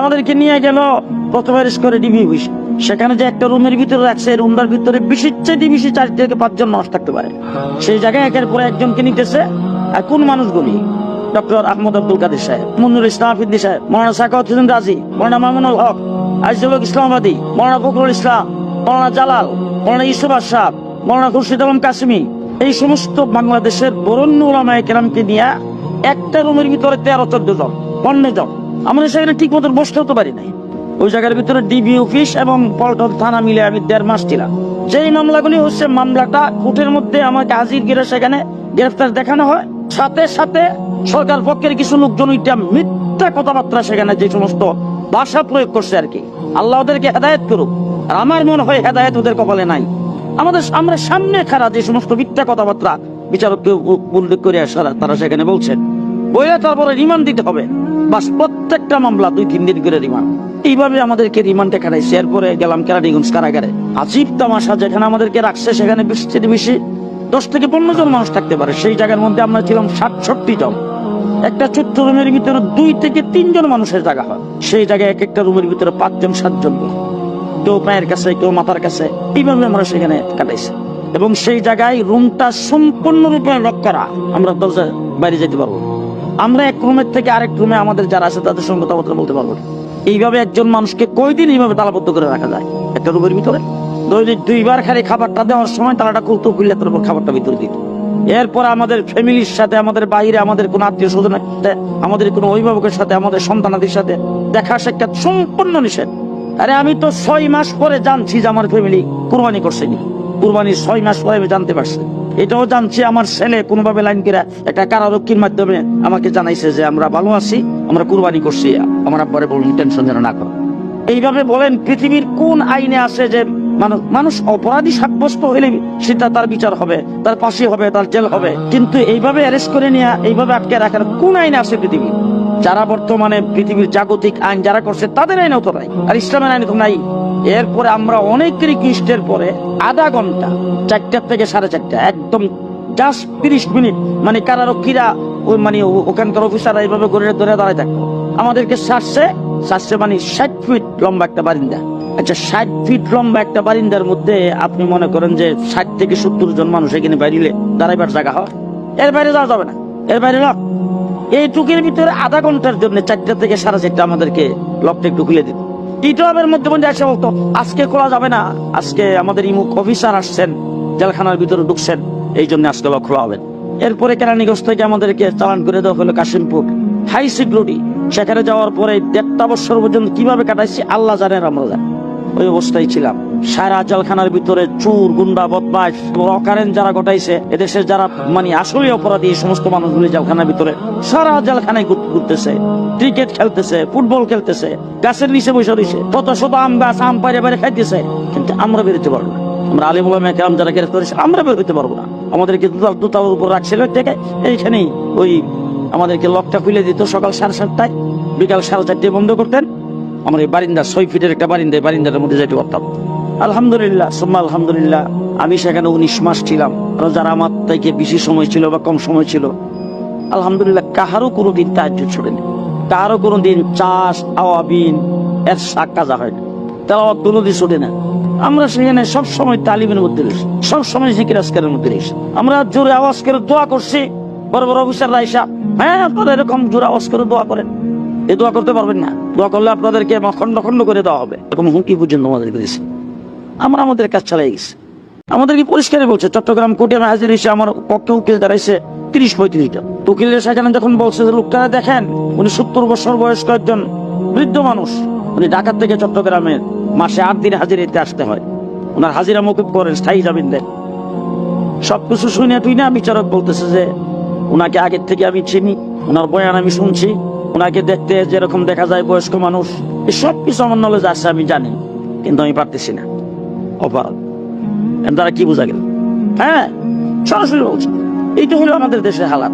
আমাদেরকে নিয়ে গেল প্রথমে করে ডিবি অফিস সেখানে যে একটা রুমের ভিতরে রাখছে রুমটার ভিতরে বেশির চেয়ে বেশি চার থেকে পাঁচজন মানুষ থাকতে পারে। সেই জায়গায় একের পরে একজনকে নিতেছে। আর কোন মানুষগুলি? ডক্টর আহমদ আব্দুল কাদের সাহেব মনুর ইসলাম আফিদ্দি সাহেব, মৌলানা সাকাত হোসেন রাজি, মৌলানা মামুনুল হক আইসুল ইসলামাবাদী, মৌলানা ফখরুল ইসলাম, মৌলানা জালাল, মৌলানা ইউসুফ আশরাফ, মৌলানা খুরশিদ আলম কাসমি। এই সমস্ত বাংলাদেশের বরণ্য ওলামায় কেরামকে নিয়ে একটা রুমের ভিতরে তেরো চোদ্দ জন, পনেরো জন। আমরা সেখানে ঠিক মতো বসতে হতে পারি নাই। ওই জায়গার ভিতরে ডিবি অফিস এবং পল্টন থানা মিলে আমি দেড় মাস ছিলাম। যেই মামলাগুলি হচ্ছে, মামলাটা কোর্টের মধ্যে আমাকে হাজির গিরে সেখানে গ্রেফতার দেখানো হয়। সাথে সাথে সরকার পক্ষের কিছু লোকজন ওইটা মিথ্যা কথাবার্তা সেখানে যে সমস্ত ভাষা প্রয়োগ করছে আর কি, আল্লাহ ওদেরকে হেদায়ত করুক। আর আমার মনে হয় হেদায়ত ওদের কপালে নাই। আমাদের আমরা সামনে খারাপ যে সমস্ত মিথ্যা কথাবার্তা বিচারককে উল্লেখ করে আসার তারা সেখানে বলছেন, বইলে তারপরে রিমান্ড দিতে হবে। বাস, প্রত্যেকটা মামলা দুই, তিন দিন করে রিমান্ড। এইভাবে আমাদেরকে রিমান্ডে কাটাইছে এরপরে গেলাম কেরানীগঞ্জ কারাগারে। আজীব তামাশা যেখানে আমাদেরকে রাখছে, সেখানে বেশি থেকে বেশি দশ থেকে পনেরো জন মানুষ থাকতে পারে। সেই জায়গার মধ্যে আমরা ছিলাম সাতষট্টি জন। একটা ছোট্ট রুমের ভিতরে দুই থেকে তিনজন মানুষের জায়গা হয়। সেই জায়গায় এক একটা রুমের ভিতরে পাঁচজন, সাতজন। কেউ পায়ের কাছে, কেউ মাথার কাছে। এইভাবে আমরা সেখানে কাটাইছি। এবং সেই জায়গায় রুমটা সম্পূর্ণরূপে লক করা আমরা দরজা বাইরে যেতে পারব। আমরা এক রুমের থেকে আরেক রুমে আমাদের যারা আছে তাদের সঙ্গে কথাবার্তা বলতে পারব এইভাবে একজন মানুষকে কয়দিন এইভাবে তালাবদ্ধ করে রাখা যায়? একটা রুমের ভিতরে। দৈনিক দুইবার খালি খাবারটা দেওয়ার সময় তালাটা খুলতো, খুললে তারপর খাবারটা ভিতরে দিত। এরপর আমাদের ফ্যামিলির সাথে, আমাদের বাইরে, আমাদের কোনো আত্মীয় স্বজনের সাথে, আমাদের কোনো অভিভাবকের সাথে, আমাদের সন্তানাদের সাথে দেখা সাক্ষাৎ সম্পূর্ণ নিষেধ। আরে আমি তো ছয় মাস পরে জানছি যে আমার ফ্যামিলি কুরবানি করছেনি কুরবানির ছয় মাস পরে জানতে পারছি। এটাও জানছি আমার ছেলে কোনোভাবে লাইন কেরা একটা কারারক্ষীর মাধ্যমে আমাকে জানাইছে যে আমরা ভালো আছি, আমরা কুরবানি করছি। আমার আব্বারে বলুন, টেনশন যেন না করো এইভাবে বলেন, পৃথিবীর কোন আইনে আছে যে মানুষ অপরাধী সাব্যস্ত হইলে সেটা তার বিচার হবে, তার ফাঁসি হবে, তার জেল হবে। কিন্তু এইভাবে অ্যারেস্ট করে নিয়ে এইভাবে আটকে রাখার কোন আইনে আছে পৃথিবী? যারা বর্তমানে পৃথিবীর জাগতিক আইন যারা করছে, তাদের আইনও তো নাই, আর ইসলামের আইন তো নাই। এরপরে আমরা অনেক রিকোয়েস্টের পরে আধা ঘণ্টা চারটার থেকে সাড়ে চারটা, একদম জাস্ট তিরিশ মিনিট মানে কারারক্ষীরা ওই মানে ওখানকার অফিসাররা এইভাবে করে ধরে দাঁড়ায় থাকতো আমাদেরকে সারছে সারছে মানে ষাট ফিট লম্বা একটা বারিন্দা। আচ্ছা ষাট ফিট লম্বা একটা বারিন্দার মধ্যে আপনি মনে করেন যে ষাট থেকে সত্তর জন মানুষ এখানে বাইরে দাঁড়াইবার জায়গা হয়? এর বাইরে যাওয়া যাবে না। এর বাইরে লক। এই টুকির ভিতরে আধা ঘণ্টার জন্য চারটা থেকে সাড়ে চারটা আমাদেরকে লকটা একটু খুলে দিত মধ্যে মধ্যে এসে বলতো, আজকে খোলা যাবে না। আজকে আমাদের ইমুক অফিসার আসছেন, জেলখানার ভিতরে ঢুকছেন। এই জন্য আজকে লক খোলা হবে এরপরে কেরানীগঞ্জ থেকে আমাদেরকে চালান করে দেওয়া হলো কাশিমপুর। হাই সিকিউরিটি, সেখানে যাওয়ার পরে দেড়টা বছর পর্যন্ত কীভাবে কাটাইছি, আল্লাহ জানেন আমরা জানি ওই অবস্থায় ছিলাম। সারা জেলখানার ভিতরে চুর, গুন্ডা বদমাস অকারেন যারা ঘটাইছে, এদেশের যারা মানে আসলে অপরাধী এই সমস্ত মানুষগুলি জেলখানার ভিতরে, সারা জেলখানায় ঘুর- ঘুরতেছে। ক্রিকেট খেলতেছে, ফুটবল খেলতেছে, গাছের নিচে বসে রয়েছে, কত শত আম গাছ, আম পাইরে বাইরে খাইতেছে। কিন্তু আমরা বেরোতে পারব না। আমরা আলিমুল্লাহ মেকরাম যারা গ্রেফতার করেছে আমরা বেরোতে পারব না। আমাদেরকে দুতাল দুতালের উপর রাখছিল থেকে এইখানেই ওই আমাদেরকে লকটা খুলে দিত সকাল সাড়ে সাতটায়। বিকাল সাড়ে চারটায় বন্ধ করতেন। আমার এই বারিন্দা ছয় ফিটের একটা বারিন্দা, এই বারিন্দার মধ্যে যেতে পারতাম। আলহামদুলিল্লাহ সুম্মা আলহামদুলিল্লাহ, আমি সেখানে উনিশ মাস ছিলাম। আরও যারা আমার থেকে বেশি সময় ছিল বা কম সময় ছিল, আলহামদুলিল্লাহ কাহারও কোনোদিন তাহাজ্য ছড়েনি কারও কোনোদিন চাষ, আওয়াবিন, এর শাক কাজা হয় তারা কোনোদিন ছুটে না আমরা সেখানে সব সময় তালিমের মধ্যে রয়েছি, সব সময় জিকির মধ্যে রয়েছি। আমরা জোরে আওয়াজ করে দোয়া করছি। বড় বড় অফিসাররা এসা হ্যাঁ আপনারা এরকম জোরে আওয়াজ করে দোয়া করেন। এ দোয়া করতে পারবেন না। দোয়া করলে আপনাদেরকে খন্ড খন্ড করে দেওয়া হবে। এরকম হুমকি পর্যন্ত আমাদেরকে দিয়েছে আমরা আমাদের কাজ চালাই গেছি। আমাদেরকে পরিষ্কারই বলছে, চট্টগ্রাম কোর্টে হাজির এসে আমার পক্ষে উকিল দাঁড়াইছে তিরিশ পঁয়ত্রিশটা। উকিলের সেখানে যখন বলছে যে লোকটারা দেখেন, উনি সত্তর বছর বয়স্ক একজন বৃদ্ধ মানুষ, উনি ঢাকা থেকে চট্টগ্রামে মাসে আট দিন হাজিরিতে আসতে হয়। ওনার হাজিরা মকুব করেন, স্থায়ী জামিন দেন। সবকিছু শুনে তুই না বিচারক বলতেছে যে ওনাকে আগের থেকে আমি চিনি ওনার বয়ান আমি শুনছি। ওনাকে দেখতে যেরকম দেখা যায় বয়স্ক মানুষ সব কিছু আমার নলেজ আছে, আমি জানি, কিন্তু আমি পারতেছি না। অপরাধ তারা কি বোঝা গেল? হ্যাঁ সরাসরি বলছে, এইটা হলো আমাদের দেশের হালাত।